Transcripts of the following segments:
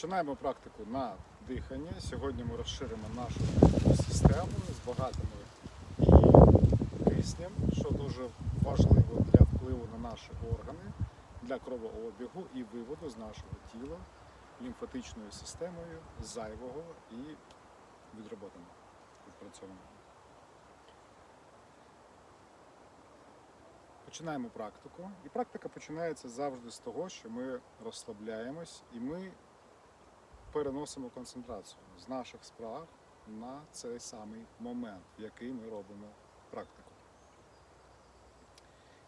Починаємо практику на дихання. Сьогодні ми розширимо нашу систему, збагатимо і киснем, що дуже важливо для впливу на наші органи, для кровообігу і виводу з нашого тіла лімфатичною системою зайвого і відроботаного, відпрацьованого. Починаємо практику. І практика починається завжди з того, що ми розслабляємось і ми переносимо концентрацію з наших справ на цей самий момент, в який ми робимо практику.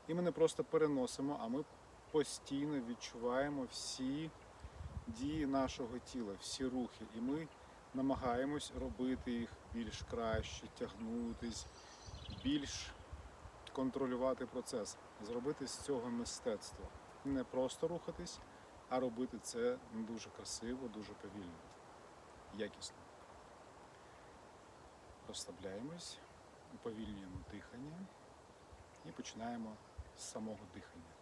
І ми не просто переносимо, а ми постійно відчуваємо всі дії нашого тіла, всі рухи. І ми намагаємось робити їх більш краще, тягнутись, більш контролювати процес, зробити з цього мистецтво. Не просто рухатись, а робити це дуже красиво, дуже повільно, якісно. Розслабляємось, уповільнюємо дихання і починаємо з самого дихання.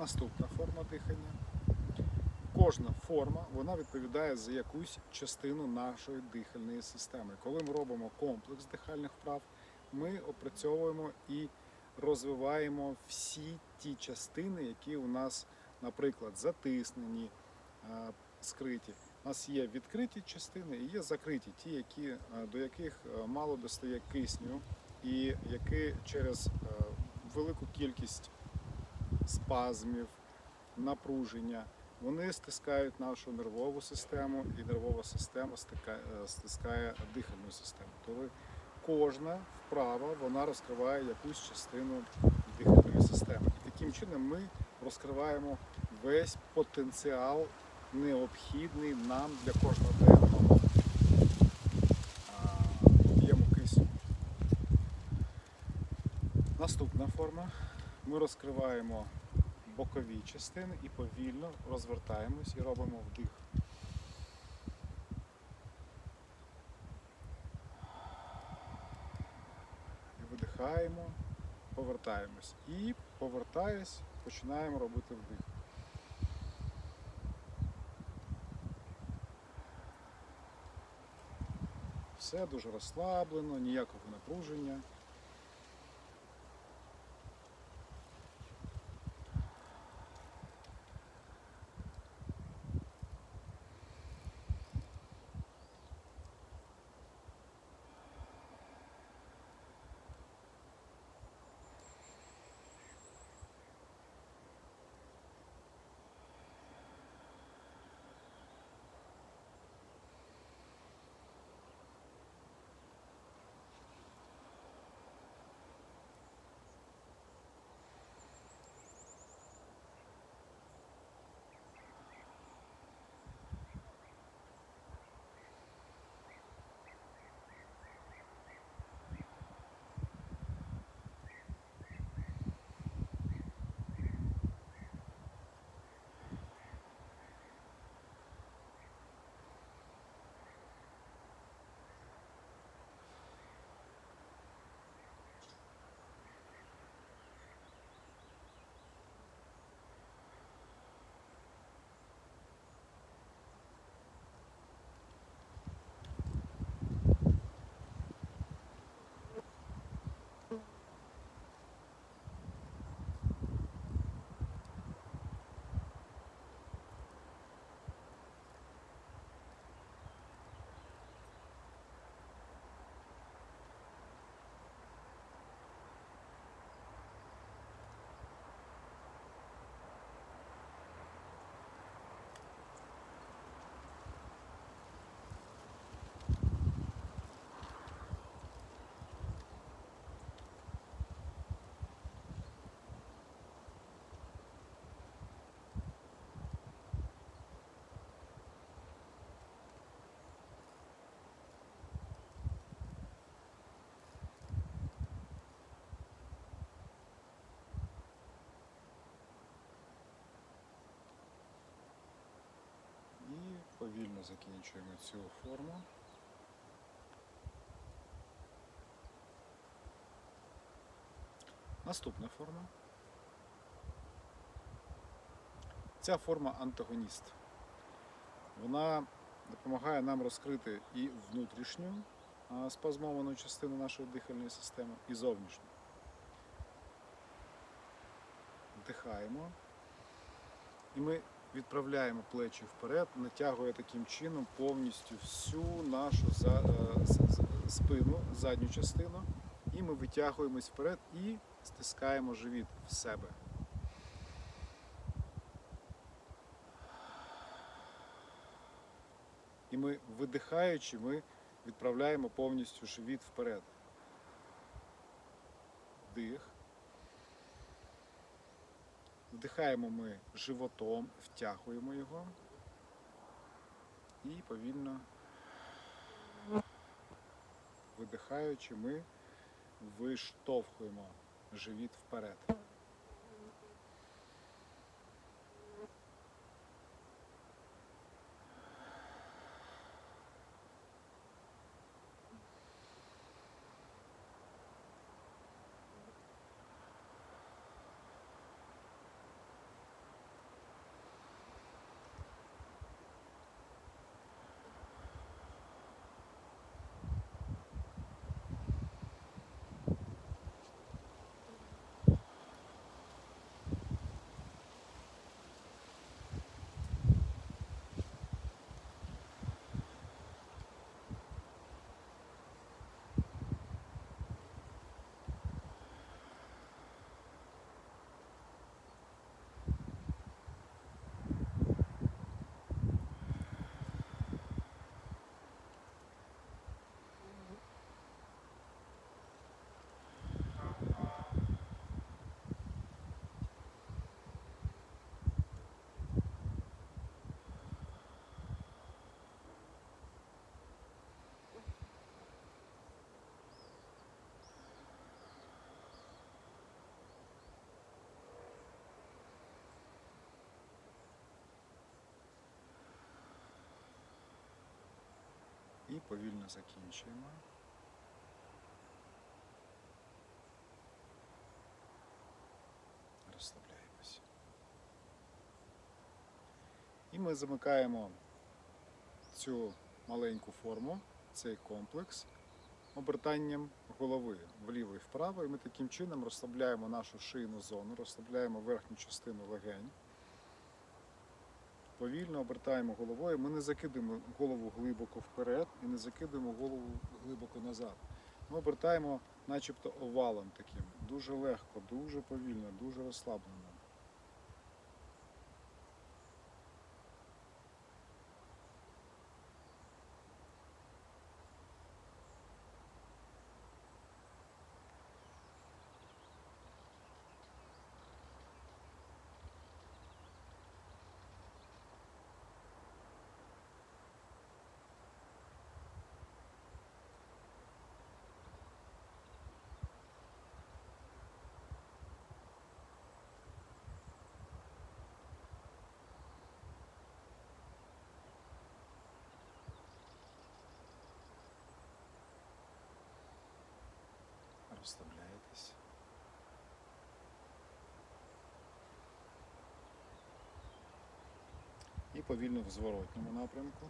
Наступна форма дихання. Кожна форма вона відповідає за якусь частину нашої дихальної системи. Коли ми робимо комплекс дихальних вправ, ми опрацьовуємо і розвиваємо всі ті частини, які у нас, наприклад, затиснені, е, скриті. У нас є відкриті частини і є закриті, ті, які, е, до яких е, мало достає кисню, і які через велику кількість спазмів, напруження. Вони стискають нашу нервову систему, і нервова система е, стискає дихальну систему. Тобто кожна вправа вона розкриває якусь частину дихальної системи. І таким чином ми розкриваємо весь потенціал, необхідний нам для кожного денного. Наступна форма. Ми розкриваємо бокові частини і повільно розвертаємось і робимо вдих. І видихаємо, повертаємось. І повертаясь, починаємо робити вдих. Все дуже розслаблено, ніякого напруження. Повільно закінчуємо цю форму. Наступна форма. Ця форма антагоніст. Вона допомагає нам розкрити і внутрішню спазмовану частину нашої дихальної системи, і зовнішню. Вдихаємо. І ми відправляємо плечі вперед, натягує таким чином повністю всю нашу за- е, спину, задню частину. І ми витягуємось вперед і стискаємо живіт в себе. І ми, видихаючи, ми відправляємо повністю живіт вперед. Вдих. Вдихаємо ми животом, втягуємо його і повільно видихаючи, ми виштовхуємо живіт вперед. Повільно закінчуємо. Розслабляємося. І ми замикаємо цю маленьку форму, цей комплекс, обертанням голови вліво і вправо. І ми таким чином розслабляємо нашу шийну зону, розслабляємо верхню частину легень. Повільно обертаємо головою. Ми не закидуємо голову глибоко вперед і не закидуємо голову глибоко назад. Ми обертаємо начебто овалом таким. Дуже легко, дуже повільно, дуже розслаблено. Розслабляєтесь. І повільно в зворотньому напрямку.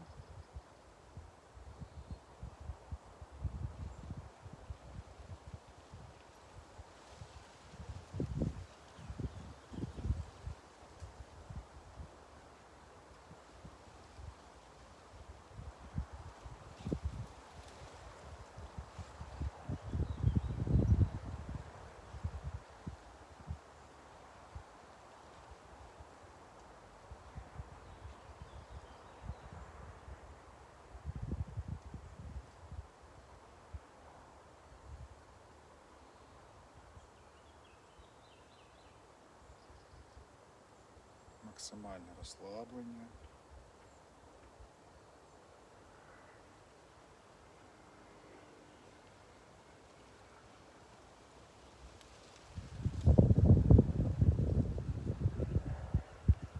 Максимальне розслаблення.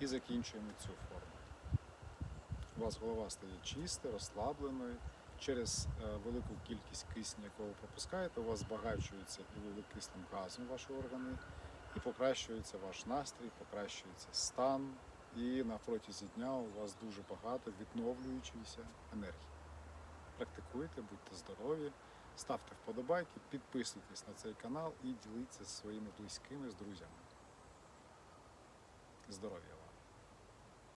І закінчуємо цю форму. у вас голова стає чистою, розслабленою. Через е, велику кількість кисню, яку ви пропускаєте, у вас збагачується і вуглекислим газом ваші органи, і покращується ваш настрій, покращується стан, і на протязі дня у вас дуже багато відновлюючоїся енергії. Практикуйте, будьте здорові, ставте вподобайки, підписуйтесь на цей канал і діліться зі своїми близькими, з друзями. Здоров'я!